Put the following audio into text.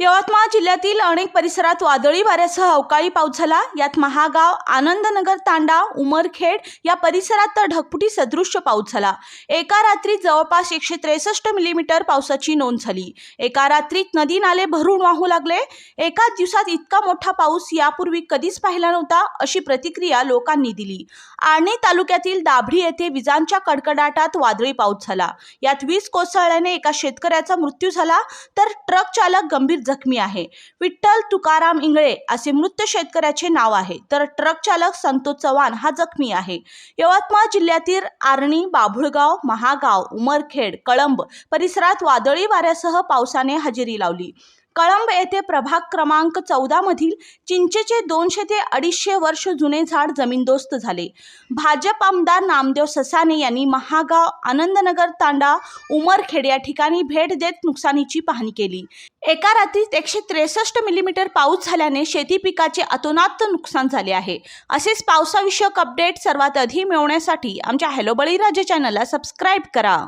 यवतमाळ जिल्ह्यातील अनेक परिसरात वादळी वाऱ्यासह अवकाळी पाऊस झाला. यात महागाव आनंदनगर तांडा उमरखेड या परिसरात तर ढगफुटी सदृश्य पाऊस झाला. एका रात्री जवळपास एकशे त्रेसष्ट मिलीमीटर पावसाची नोंद झाली. एका रात्रीत नदी नाले भरून वाहू लागले. एकाच दिवसात इतका मोठा पाऊस यापूर्वी कधीच पाहिला नव्हता अशी प्रतिक्रिया लोकांनी दिली. आर्णी तालुक्यातील दाभडी येथे विजांच्या कडकडाटात वादळी पाऊस झाला. यात वीज कोसळल्याने एका शेतकऱ्याचा मृत्यू झाला. तर ट्रक चालक गंभीर जखमी आहे. विठ्ठल तुकाराम इंगळे असे मृत शेतकऱ्याचे नाव आहे. तर ट्रक चालक संतोष चव्हाण हा जखमी आहे. यवतमाळ जिल्ह्यातील आर्णी बाभुळगाव महागाव उमरखेड कळंब परिसरात वादळी वाऱ्यासह पावसाने हजेरी लावली. कळंब येथे प्रभाग क्रमांक चौदा मधील चिंचेचे दोनशे ते अडीचशे वर्ष जुने झाड जमीनदोस्त झाले. भाजप आमदार नामदेव ससाने यांनी महागाव आनंदनगर तांडा उमरखेड या ठिकाणी भेट देत नुकसानीची पाहणी केली. एका रात्रीत एकशे त्रेसष्ट मिलीमीटर पाऊस झाल्याने शेती पिकाचे अतोनात नुकसान झाले आहे. असेच पावसाविषयक अपडेट सर्वात आधी मिळवण्यासाठी आमच्या हॅलो बळीराजा चॅनलला सबस्क्राईब करा.